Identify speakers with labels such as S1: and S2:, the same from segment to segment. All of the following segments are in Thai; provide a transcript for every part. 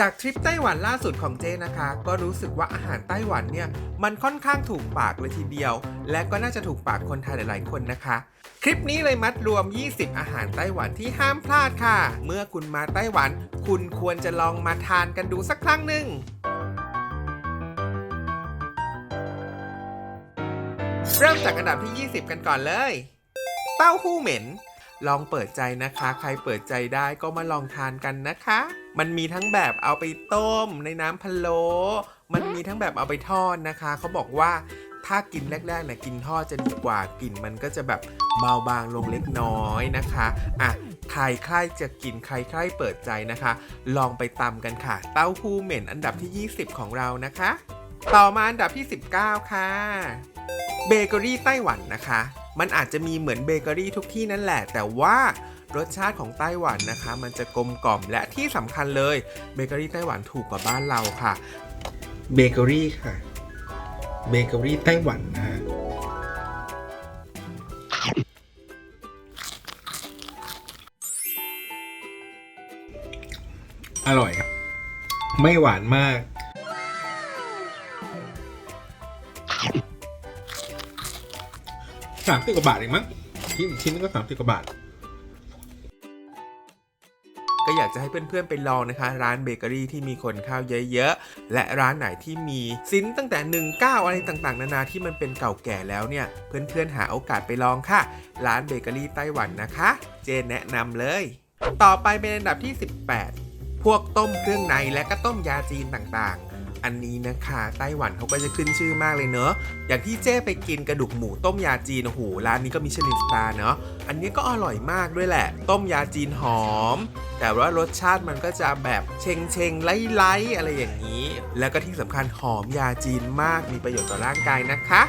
S1: จากทริปไต้หวันล่าสุดของเจนะคะ ก็รู้สึกว่าอาหารไต้หวันเนี่ย มันค่อนข้างถูกปากเลยทีเดียว และก็น่าจะถูกปากคนไทยหลายๆคนนะคะ คลิปนี้เลยมัดรวม 20 อาหารไต้หวันที่ห้ามพลาดค่ะ เมื่อคุณมาไต้หวัน คุณควรจะลองมาทานกันดูสักครั้งหนึ่งเริ่มจากอันดับที่ 20 กันก่อนเลย เต้าหู้เหม็น ลองเปิดใจนะคะ ใครเปิดใจได้ก็มาลองทานกันนะคะ มันมีทั้งแบบเอาไปต้มในน้ำพะโล้มันมีทั้งแบบเอาไปทอดนะคะ เขาบอกว่าถ้ากินแรกๆนะกินทอดจะดีกว่ากลิ่นมันก็จะแบบเบาบางลงเล็กน้อยนะคะอะใครใครจะกินใครใครเปิดใจนะคะ ลองไปตำกันค่ะ เต้าหู้เหม็นอันดับที่ 20 ของเรานะคะ ต่อมาอันดับที่ 19 ค่ะ เบเกอรี่ไต้หวันนะคะ มันอาจจะมีเหมือนเบเกอรี่ทุกที่นั่นแหละ แต่ว่ารสชาติของไต้หวันนะคะ มันจะกลมกล่อมและที่สำคัญเลยเบเกอรี่ไต้หวันถูกกว่าบ้านเราค่ะเบเกอรี่ค่ะเบเกอรี่ไต้หวันนะฮะอร่อยครับไม่หวานมาก สามสิบกว่าบาทเองมั้งชิ้นชิ้นนึงก็สามสิบกว่าบาท ก็อยากจะให้เพื่อนๆไปลองนะคะ ร้านเบเกอรี่ที่มีคนเข้าเยอะๆ และร้านไหนที่มีซินตั้งแต่ 19 อะไรต่างๆ นานาที่มันเป็นเก่าแก่แล้วเนี่ย เพื่อนๆหาโอกาสไปลองค่ะ ร้านเบเกอรี่ไต้หวันนะคะ เจนแนะนำเลย ต่อไปเป็นอันดับที่ 18 พวกต้มเครื่องในและก็ต้มยาจีนต่างๆ อันนี้นะคะไต้หวันเขาก็จะขึ้นชื่อมากเลยเนอะอย่างที่เจ้ไปกินกระดูกหมูต้มยาจีนโอ้โหร้านนี้ก็มิชลินสตาร์เนอะอันนี้ก็อร่อยมากด้วยแหละ ต้มยาจีนหอม แต่ว่ารสชาติมันก็จะแบบเชงเชงไล่ไล่อะไรอย่างนี้ แล้วก็ที่สำคัญหอมยาจีนมากมีประโยชน์ต่อร่างกายนะคะ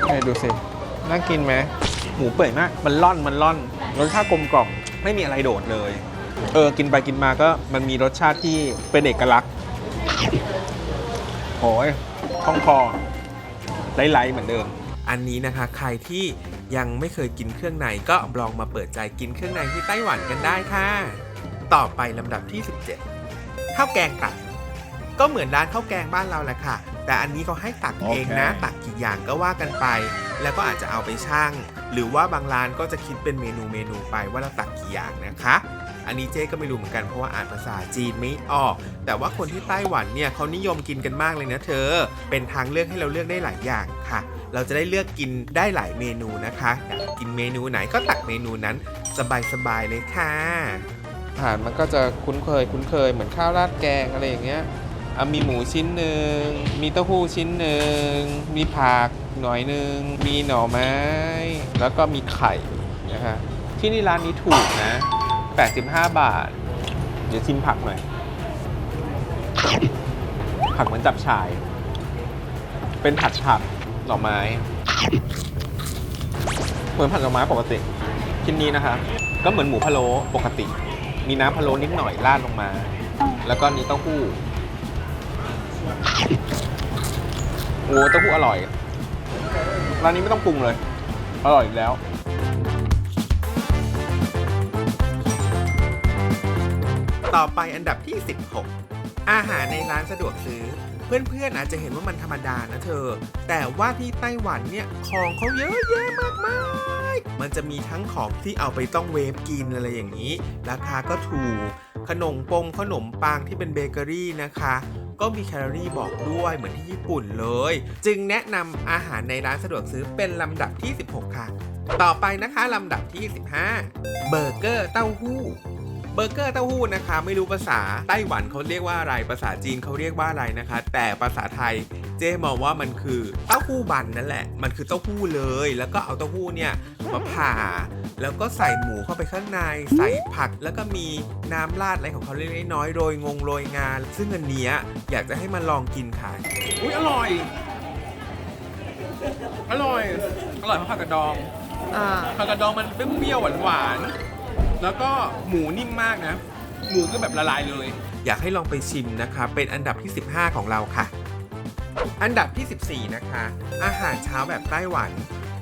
S2: เอ้ยดูสิน่ากินไหมหมูเปื่อยมาก มันร่อนมันร่อนรสชาติกลมกล่อมไม่มีอะไรโดดเลย เออ กินไปกินมาก็มันมีรสชาติที่เป็นเอกลักษณ์ โอ้ยคล่องคอไหลๆเหมือนเดิม
S1: อันนี้นะคะ ใครที่ยังไม่เคยกินเครื่องในก็ลองมาเปิดใจกินเครื่องในที่ไต้หวันกันได้ค่ะ ต่อไปลำดับที่ 17ข้าวแกงตัก ก็เหมือนร้านข้าวแกงบ้านเราแหละค่ะ แต่อันนี้เขาให้ตักเองนะ
S2: โอเค
S1: ตักกี่อย่างก็ว่ากันไป แล้วก็อาจจะเอาไปชั่งหรือว่าบางร้านก็จะคิดเป็นเมนูเมนูไปว่าเราตักกี่อย่างนะคะ อันนี้เจ๊ก็ไม่รู้เหมือนกันเพราะว่าอ่านภาษาจีนไม่ออก แต่ว่าคนที่ไต้หวันเนี่ยเขานิยมกินกันมากเลยนะเธอ เป็นทางเลือกให้เราเลือกได้หลายอย่างค่ะ เราจะได้เลือกกินได้หลายเมนูนะคะอยากกินเมนูไหนก็ตักเมนูนั้นสบายๆเลยค่ะ
S2: อาหารมันก็จะคุ้นเคยคุ้นเคยเหมือนข้าวราดแกงอะไรอย่างเงี้ยอะมีหมูชิ้นหนึ่ง มีเต้าหู้ชิ้นหนึ่ง มีผักหน่อยหนึ่ง มีหน่อไม้ แล้วก็มีไข่นะฮะ ที่นี่ร้านนี้ถูกนะ 85 บาท เดี๋ยวชิมผักหน่อย ผักเหมือนจับฉาย เป็นผัดผักหน่อไม้ เหมือนผัดหน่อไม้ปกติ ชิ้นนี้นะคะ ก็เหมือนหมูพะโล้ปกติ มีน้ำพะโล้นิดหน่อยราดลงมา แล้วก็นี่เต้าหู้ โอ้เต้าหู้อร่อย ร้านนี้ไม่ต้องปรุงเลย อร่อยแล้ว
S1: ต่อไปอันดับที่ 16 อาหารในร้านสะดวกซื้อ เพื่อนๆอาจจะเห็นว่ามันธรรมดานะเธอ แต่ว่าที่ไต้หวันเนี่ยของเขาเยอะแยะมากมายมันจะมีทั้งของที่เอาไปต้องเวฟกินอะไรอย่างนี้ ราคาก็ถูก ขนมปงขนมปังที่เป็นเบเกอรี่นะคะก็มีแคลอรี่บอกด้วยเหมือนที่ญี่ปุ่นเลย จึงแนะนำอาหารในร้านสะดวกซื้อเป็นลำดับที่ 16 ค่ะ ต่อไปนะคะลำดับที่ 15 เบอร์เกอร์เต้าหู้ เบอร์เกอร์เต้าหู้นะคะ ไม่รู้ภาษาไต้หวันเขาเรียกว่าอะไรภาษาจีนเขาเรียกว่าอะไรนะคะ แต่ภาษาไทยเจ๊มองว่ามันคือเต้าหู้บันนั่นแหละ มันคือเต้าหู้เลย แล้วก็เอาเต้าหู้เนี่ยมาผ่า แล้วก็ใส่หมูเข้าไปข้างใน ใส่ผัก แล้วก็มีน้ำราดอะไรของเขาเล็กๆน้อยๆโรยงงโรยงาน ซึ่งอันเนี้ยอยากจะให้มาลองกินค่ะ
S2: อุ้ยอร่อย อร่อย อร่อยเพราะผักกระดอง
S1: อ่า
S2: ผักกระดองมันเปรี้ยวๆหวานๆ แล้วก็หมูนิ่มมากนะ หมูก็แบบละลายเลย
S1: อยากให้ลองไปชิมนะคะ เป็นอันดับที่ 15 ของเราค่ะ อันดับที่ 14 นะคะ อาหารเช้าแบบไต้หวัน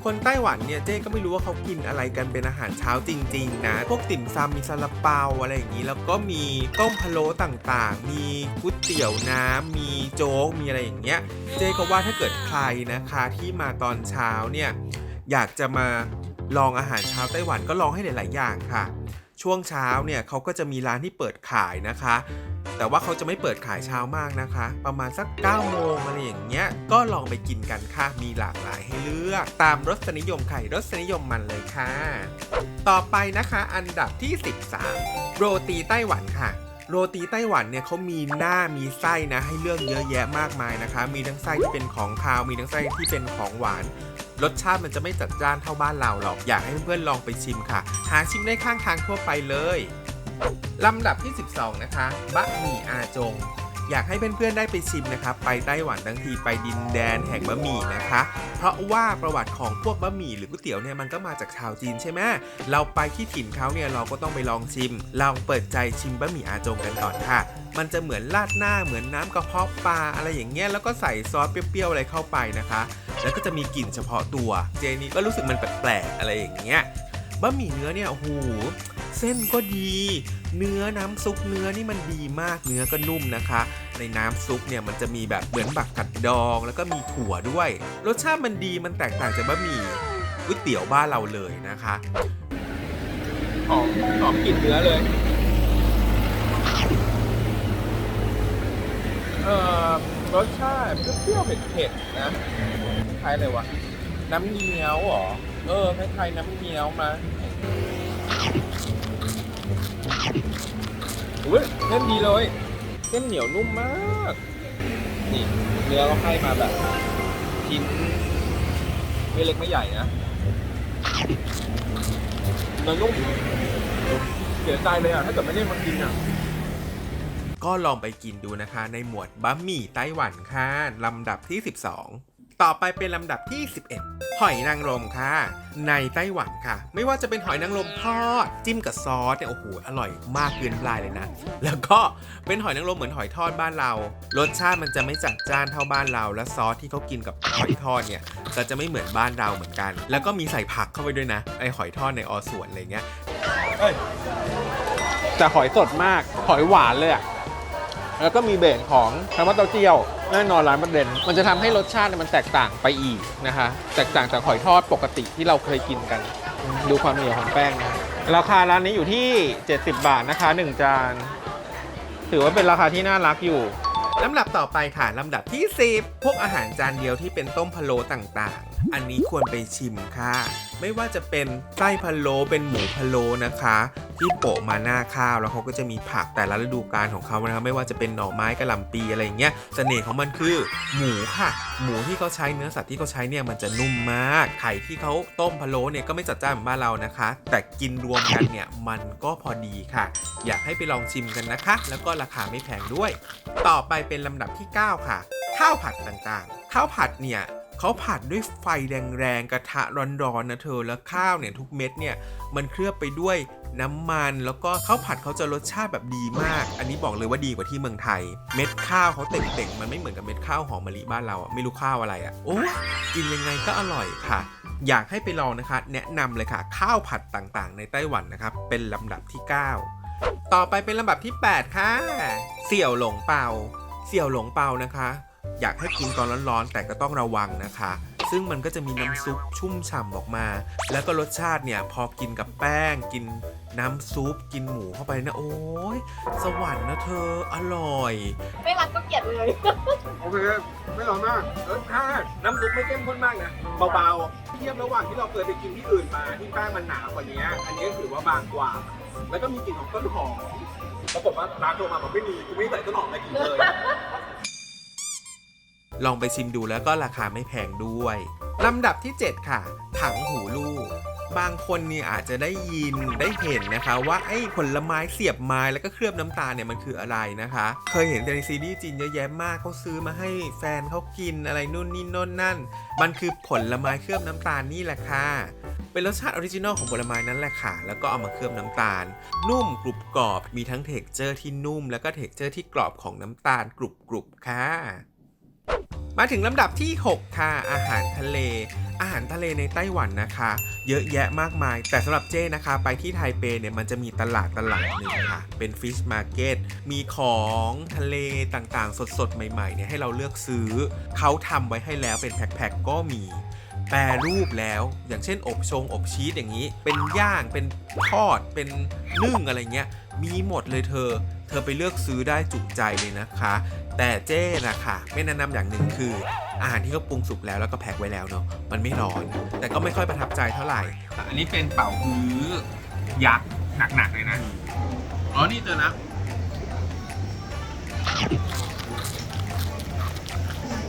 S1: คนไต้หวันเนี่ยเจ๊ก็ไม่รู้ว่าเขากินอะไรกันเป็นอาหารเช้าจริง ๆ นะ พวกติ่มซำมีซาลาเปาอะไรอย่างนี้ แล้วก็มีต้มพะโล้ต่างๆ มีก๋วยเตี๋ยวน้ำมีโจ๊กมีอะไรอย่างเงี้ย เจ๊ก็ว่าถ้าเกิดใครนะคะที่มาตอนเช้าเนี่ยอยากจะมาลองอาหารเช้าไต้หวันก็ลองให้หลาย ๆ อย่างค่ะ ช่วงเช้าเนี่ยเขาก็จะมีร้านที่เปิดขายนะคะ แต่ว่าเขาจะไม่เปิดขายเช้ามากนะคะ ประมาณสัก9โมงอะไรอย่างเงี้ย ก็ลองไปกินกันค่ะ มีหลากหลายให้เลือก ตามรสนิยมไข่รสนิยมมันเลยค่ะ ต่อไปนะคะ อันดับที่ 13 โรตีไต้หวันค่ะ โรตีไต้หวันเนี่ยเขามีหน้ามีไส้นะ ให้เลือกเยอะแยะมากมายนะคะ มีทั้งไส้ที่เป็นของคาว มีทั้งไส้ที่เป็นของหวาน รสชาติมันจะไม่จัดจ้านเท่าบ้านเราหรอก อยากให้เพื่อนๆลองไปชิมค่ะ หาชิมได้ข้างทางทั่วไปเลย ลำดับที่ 12 นะคะ บะหมี่อาจง อยากให้เพื่อนๆได้ไปชิมนะคะไปไต้หวันทั้งทีไปดินแดนแห่งบะหมี่นะคะ เพราะว่าประวัติของพวกบะหมี่หรือก๋วยเตี๋ยวเนี่ยมันก็มาจากชาวจีนใช่ไหมเราไปที่ถิ่นเขาเนี่ยเราก็ต้องไปลองชิม ลองเปิดใจชิมบะหมี่อาจงกันก่อนค่ะมันจะเหมือนราดหน้าเหมือนน้ำกระเพาะปลาอะไรอย่างเงี้ยแล้วก็ใส่ซอสเปรี้ยวๆอะไรเข้าไปนะคะ แล้วก็จะมีกลิ่นเฉพาะตัว เจนี่ก็รู้สึกมันแปลกๆอะไรอย่างเงี้ย บะหมี่เนื้อเนี่ยโอ้โหเส้นก็ดี เนื้อน้ำซุปเนื้อนี่มันดีมากเนื้อก็นุ่มนะคะ ในน้ำซุปเนี่ยมันจะมีแบบเหมือนบักกัดดอง แล้วก็มีถั่วด้วย รสชาติมันดีมันแตกต่างจากบะหมี่ก๋วยเตี๋ยวบ้านเราเลยนะคะหอมหอมกลิ่นเนื้อเลย เอ่อรสชาติเปรี้ยวๆเผ็ดๆนะคล้ายอะไรวะน้ำเงี้ยวเหรอ เออคล้ายๆน้ำเงี้ยวมาอุ้ยเส้นดีเลย เส้นเหนียวนุ่มมาก นี่เนื้อก็ให้มาแบบชิ้นไม่เล็กไม่ใหญ่นะเนื้อนุ่มเสียใจเลยอะ ถ้าเกิดไม่ได้มากินอะก็ลองไปกินดูนะคะในหมวดบะหมี่ไต้หวันค่ะ ลำดับที่ 12 ต่อไปเป็นลำดับที่ 11 หอยนางรมค่ะ ในไต้หวันค่ะ ไม่ว่าจะเป็นหอยนางรมทอดจิ้มกับซอสเนี่ยโอ้โหอร่อยมากเกินปลายเลยนะ แล้วก็เป็นหอยนางรมเหมือนหอยทอดบ้านเรา รสชาติมันจะไม่จัดจ้านเท่าบ้านเรา และซอสที่เขากินกับหอยทอดเนี่ยก็จะไม่เหมือนบ้านเราเหมือนกัน แล้วก็มีใส่ผักเข้าไปด้วยนะไอหอยทอดในอส่วนอะไรเงี้ย
S2: แต่หอยสดมากหอยหวานเลยอะ แล้วก็มีเบสของคำว่าเต้าเจี้ยวแน่นอนร้านประเด็น มันจะทำให้รสชาติเนี่ยมันแตกต่างไปอีกนะคะ แตกต่างจากหอยทอดปกติที่เราเคยกินกัน ดูความเหนียวของแป้งนะราคาร้านนี้อยู่ที่ 70 บาทนะคะ 1 จาน ถือว่าเป็นราคาที่น่ารักอยู่
S1: ลำดับต่อไปค่ะ ลำดับที่ 10 พวกอาหารจานเดียวที่เป็นต้มพะโล้ต่างๆ อันนี้ควรไปชิมค่ะ ไม่ว่าจะเป็นไส้พะโล้เป็นหมูพะโล้นะคะ ที่โปะมาหน้าข้าวแล้วเขาก็จะมีผักแต่ละฤดูกาลของเขานะคะไม่ว่าจะเป็นหน่อไม้กระหล่ำปีอะไรอย่างเงี้ยเสน่ห์ของมันคือหมูค่ะ หมูที่เขาใช้เนื้อสัตว์ที่เขาใช้เนี่ยมันจะนุ่มมากไข่ที่เขาต้มพะโล้เนี่ยก็ไม่จัดจ้านเหมือนบ้านเรานะคะ แต่กินรวมกันเนี่ยมันก็พอดีค่ะ อยากให้ไปลองชิมกันนะคะ แล้วก็ราคาไม่แพงด้วย ต่อไปเป็นลำดับที่ 9 ค่ะ ข้าวผัดต่างๆ ข้าวผัดเนี่ย เขาผัดด้วยไฟแรงๆกระทะร้อนๆนะเธอแล้วข้าวเนี่ยทุกเม็ดเนี่ยมันเคลือบไปด้วยน้ำมัน แล้วก็ข้าวผัดเขาจะรสชาติแบบดีมาก อันนี้บอกเลยว่าดีกว่าที่เมืองไทย เม็ดข้าวเขาเต่งๆมันไม่เหมือนกับเม็ดข้าวหอมมะลิบ้านเราอะไม่รู้ข้าวอะไรอะโอ้กินยังไงก็อร่อยค่ะ อยากให้ไปลองนะคะ แนะนำเลยค่ะ ข้าวผัดต่างๆ ในไต้หวันนะครับเป็นลำดับที่ 9 ต่อไปเป็นลำดับที่ 8 ค่ะ เสี่ยวหลงเปาเสี่ยวหลงเปานะคะ อยากให้กินตอนร้อนๆ แต่ก็ต้องระวังนะคะ ซึ่งมันก็จะมีน้ำซุปชุ่มฉ่ำออกมา แล้วก็รสชาติเนี่ยพอกินกับแป้ง กินน้ำซุป กินหมูเข้าไปนะ โอ้ยสวรรค์นะเธออร่อย
S3: ไม่รักก็เกลียดเลย
S1: โอเคไม่ร้อนมาก เออถ้าน้ำซุปไม่เข้มข้นมากนะ เบาๆ เทียบระหว่างที่เราเคยไปกินที่อื่นมา ที่แป้งมันหนากว่านี้ อันนี้ถือว่าบางกว่า แล้วก็มีกลิ่นของต้นหอมปรากฏว่าร้านโทรมาบอกไม่มีกูไม่ใส่ต้นหอมมากินเลย ลองไปชิมดูแล้วก็ราคาไม่แพงด้วยลำดับที่ 7 ค่ะ ถังหูลูก บางคนเนี่ยอาจจะได้ยินได้เห็นนะคะ ว่าไอ้ผลไม้เสียบไม้แล้วก็เคลือบน้ำตาลเนี่ยมันคืออะไรนะคะ เคยเห็นในซีรีส์จีนเยอะแยะมากเขาซื้อมาให้แฟนเขากินอะไรนู่นนี่น่นนั่น มันคือผลไม้เคลือบน้ำตาลนี่แหละค่ะเป็นรสชาติออริจินอลของผลไม้นั่นแหละค่ะ แล้วก็เอามาเคลือบน้ำตาล นุ่มกรุบกรอบ มีทั้งเท็กเจอร์ที่นุ่ม แล้วก็เท็กเจอร์ที่กรอบของน้ำตาลกรุบกรุบค่ะ มาถึงลำดับที่ 6 ค่ะ อาหารทะเล อาหารทะเลในไต้หวันนะคะ เยอะแยะมากมาย แต่สำหรับเจ้นะคะ ไปที่ไทเปเนี่ยมันจะมีตลาดตลาดหนึ่งค่ะ เป็นฟิชมาร์เก็ตมีของทะเลต่างๆ สดๆ ใหม่ๆเนี่ยให้เราเลือกซื้อ เขาทำไว้ให้แล้วเป็นแพ็คๆก็มีแปรรูปแล้วอย่างเช่นอบชงอบชีสอย่างนี้ เป็นย่างเป็นทอดเป็นนึ่งอะไรเงี้ย มีหมดเลยเธอ เธอไปเลือกซื้อได้จุใจเลยนะคะ แต่เจ้นะคะไม่แนะนำอย่างหนึ่งคือ อาหารที่เขาปรุงสุกแล้วแล้วก็แพ็คไว้แล้วเนาะมันไม่ร้อน แต่ก็ไม่ค่อยประทับใจเท่าไหร่
S2: อันนี้เป็นเป่าฮื้อยักษ์หนักๆเลยนะอ๋อนี่เจอแล้ว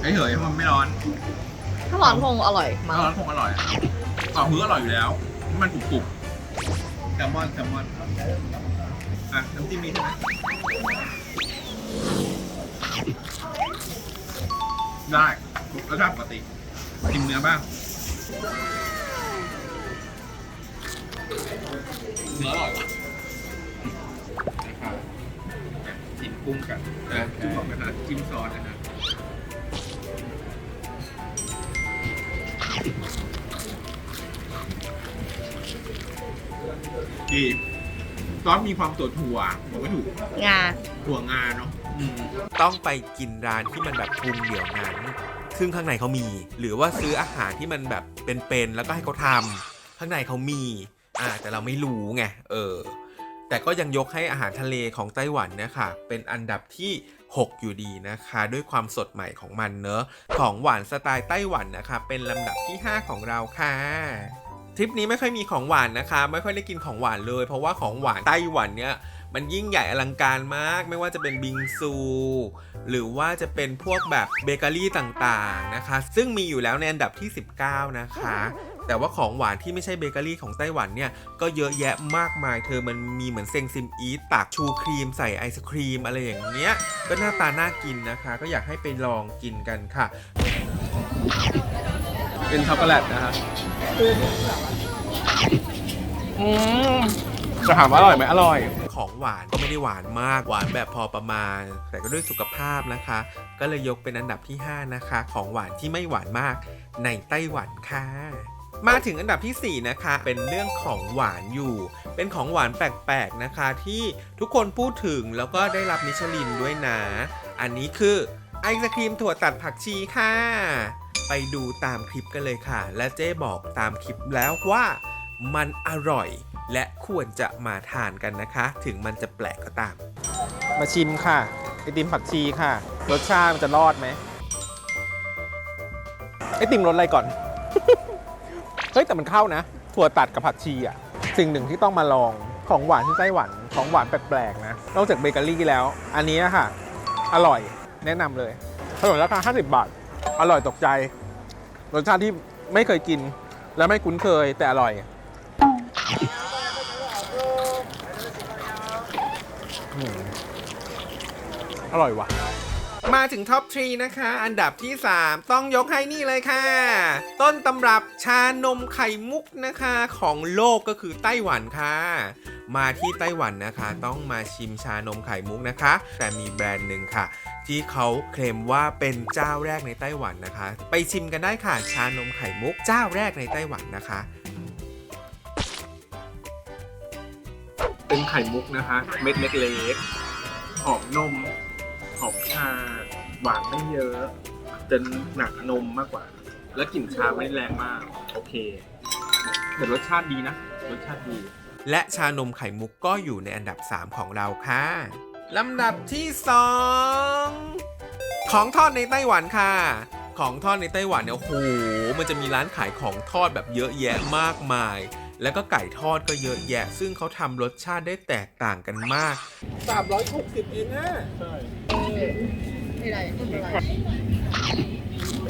S2: ไอ้เหยมันไม่ร้อน
S3: ถ้าร้อนคงอร่อยมั้ง
S2: ร้อนคงอร่อยเป่าฮื้ออร่อยอยู่แล้ว มันกรุบๆแซลมอนแซลมอน อะน้ำจิ้มนี้ใช่ไหมได้รสชาติปกติกินเนื้อบ้างเนื้ออร่อยว่ะนะครับจิ้มกุ้งกันนะจิ้มบอกนะฮะจิ้มซอสนะฮะดี ซอสมีความตัวถั่วบอกไม่ถูก
S3: งา
S2: ถั่วงาเนาะอืม
S1: ต้องไปกินร้านที่มันแบบปรุงเดี๋ยวนั้น ซึ่งข้างในเขามี หรือว่าซื้ออาหารที่มันแบบเป็นๆแล้วก็ให้เขาทำข้างในเขามี อ่า แต่เราไม่รู้ไง เออ แต่ก็ยังยกให้อาหารทะเลของไต้หวันเนะคะเป็นอันดับที่ 6 อยู่ดีนะคะ ด้วยความสดใหม่ของมันเนอะ ของหวานสไตล์ไต้หวันนะคะ เป็นลำดับที่ 5 ของเราค่ะ ทริปนี้ไม่ค่อยมีของหวานนะคะ ไม่ค่อยได้กินของหวานเลย เพราะว่าของหวานไต้หวันเนี่ยมันยิ่งใหญ่อลังการมาก ไม่ว่าจะเป็นบิงซู หรือว่าจะเป็นพวกแบบเบเกอรี่ต่างๆนะคะ ซึ่งมีอยู่แล้วในอันดับที่ 19 นะคะ แต่ว่าของหวานที่ไม่ใช่เบเกอรี่ของไต้หวันเนี่ย ก็เยอะแยะมากมาย เธอมันมีเหมือนเซงซิมอีตักชูครีมใส่ไอศครีมอะไรอย่างเงี้ย ก็หน้าตาน่ากินนะคะ ก็อยากให้ไปลองกินกันค่ะ
S2: เป็นช็อกโกแลตนะฮะอืมจะถามว่าอร่อยไหมอร่อย
S1: ของหวานก็ไม่ได้หวานมากหวานแบบพอประมาณ แต่ก็ด้วยสุขภาพนะคะ ก็เลยยกเป็นอันดับที่ 5 นะคะ ของหวานที่ไม่หวานมากในไต้หวันค่ะ มาถึงอันดับทีสี่4 นะคะ เป็นเรื่องของหวานอยู่ เป็นของหวานแปลกๆนะคะ ที่ทุกคนพูดถึงแล้วก็ได้รับมิชลินด้วยนะ อันนี้คือไอศครีมถั่วตัดผักชีค่ะ ไปดูตามคลิปกันเลยค่ะ และเจ๊บอกตามคลิปแล้วว่ามันอร่อย และควรจะมาทานกันนะคะ ถึงมันจะแปลกก็ตาม
S2: มาชิมค่ะไอติมผักชีค่ะ รสชาติมันจะรอดไหมไอติมรสอะไรก่อน เฮ้ยแต่มันเข้านะ ถั่วตัดกับผักชีอะ สิ่งหนึ่งที่ต้องมาลองของหวานที่ไต้หวันของหวานแปลกๆนะ นอกจากเบเกอรี่แล้ว อันนี้อะค่ะ อร่อยแนะนำเลยถนนราคา50 บาท อร่อยตกใจรสชาติที่ไม่เคยกิน และไม่คุ้นเคยแต่อร่อยอร่อยว่ะ
S1: มาถึงท็อปทรีนะคะ อันดับที่ 3 ต้องยกให้นี่เลยค่ะ ต้นตำรับชานมไข่มุกนะคะของโลกก็คือไต้หวันค่ะ มาที่ไต้หวันนะคะ ต้องมาชิมชานมไข่มุกนะคะ แต่มีแบรนด์หนึ่งค่ะ ที่เขาเคลมว่าเป็นเจ้าแรกในไต้หวันนะคะ ไปชิมกันได้ค่ะ ชานมไข่มุกเจ้าแรกในไต้หวันนะคะ
S2: เป็นไข่มุกนะคะ เม็ดเล็กๆหอมนมหอม ชาหวานไม่เยอะจะหนักนมมากกว่า แล้วกลิ่นชาไม่แรงมาก โอเคแต่รสชาติดีนะ รสชาติดี
S1: และชานมไข่มุกก็อยู่ในอันดับ 3 ของเราค่ะลำดับที่ 2 ของทอดในไต้หวันค่ะ ของทอดในไต้หวันเนี่ยโอ้โหมันจะมีร้านขายของทอดแบบเยอะแยะมากมาย แล้วก็ไก่ทอดก็เยอะแยะ ซึ่งเขาทำรสชาติได้แตกต่างกันมาก
S2: 360เองนะ
S3: ไม่ได้ไม่เป็นไร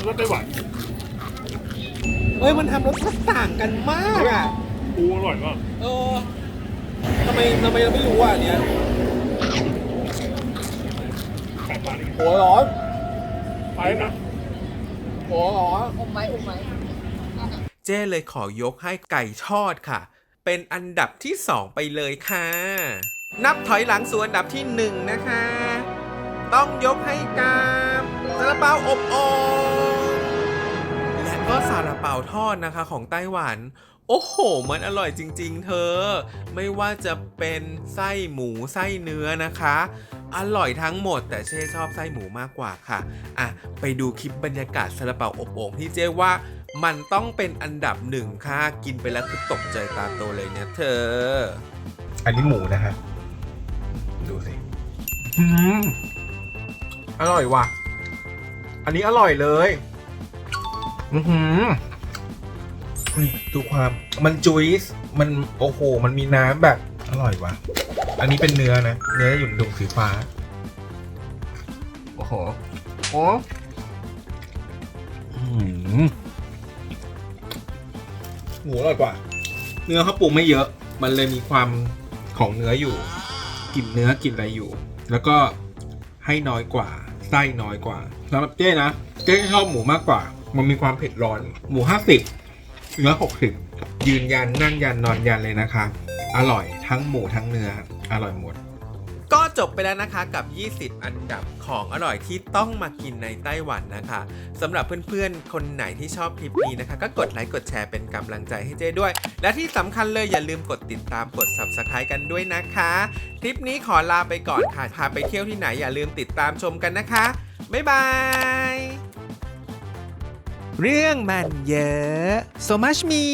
S2: รสไต้หวัน
S1: เอ้ยมันทำรสชาติต่างกันมากอะ
S2: ปูอร่อยมาก
S1: เออทำไมทำไมเราไม่รู้อะอันเนี้ย
S2: ไก่ปลานี่
S1: หัวร้อน
S2: ไปนะ
S1: หัวร้อน
S3: อมไหมอมไหม
S1: เจ้เลยขอยกให้ไก่ทอดค่ะ เป็นอันดับที่ 2 ไปเลยค่ะ นับถอยหลังสู่อันดับที่ 1 นะคะ ต้องยกให้กับซาลาเปาอบโอ่งและก็ซาลาเปาทอดนะคะของไต้หวัน โอ้โห มันอร่อยจริง ๆ เธอ ไม่ว่าจะเป็นไส้หมูไส้เนื้อนะคะ อร่อยทั้งหมดแต่เช่ชอบไส้หมูมากกว่าค่ะ อะ ไปดูคลิปบรรยากาศซาลาเปาอบโอ่งที่เจ๊ว่ามันต้องเป็นอันดับหนึ่งค่ะ กินไปแล้วคือตกใจตาโตเลยเนี่ยเธอ
S4: อันนี้หมูนะฮะดูสิ อืม อร่อยว่ะ อันนี้อร่อยเลย อือหือนี่ดูความมันจุยส์มันโอ้โห มันมีน้ำแบบ อร่อยว่ะ อันนี้เป็นเนื้อนะ เนื้ออยู่ในถุงสีฟ้า โอ้โห โอ้อืมหมูอร่อยกว่า เนื้อเขาปรุงไม่เยอะ มันเลยมีความของเนื้ออยู่ กลิ่นเนื้อกลิ่นอะไรอยู่ แล้วก็ให้น้อยกว่า ไส้น้อยกว่าสำหรับเจ้นะ เจ้ชอบหมูมากกว่า มันมีความเผ็ดร้อน หมูห้าสิบเนื้อหกสิบยืนยันนั่งยันนอนยันเลยนะคะ อร่อยทั้งหมูทั้งเนื้อ อร่อยหมด
S1: ก็จบไปแล้วนะคะกับ 20 อันดับของอร่อยที่ต้องมากินในไต้หวันนะคะสำหรับเพื่อนๆ คนไหนที่ชอบคลิปนี้นะคะ ก็กดไลค์กดแชร์เป็นกำลังใจให้เจ้ด้วย และที่สำคัญเลยอย่าลืมกดติดตามกด Subscribe กันด้วยนะคะ คลิปนี้ขอลาไปก่อนค่ะพาไปเที่ยวที่ไหนอย่าลืมติดตามชมกันนะคะ บ๊ายบายเรื่องมันเยอะ so much me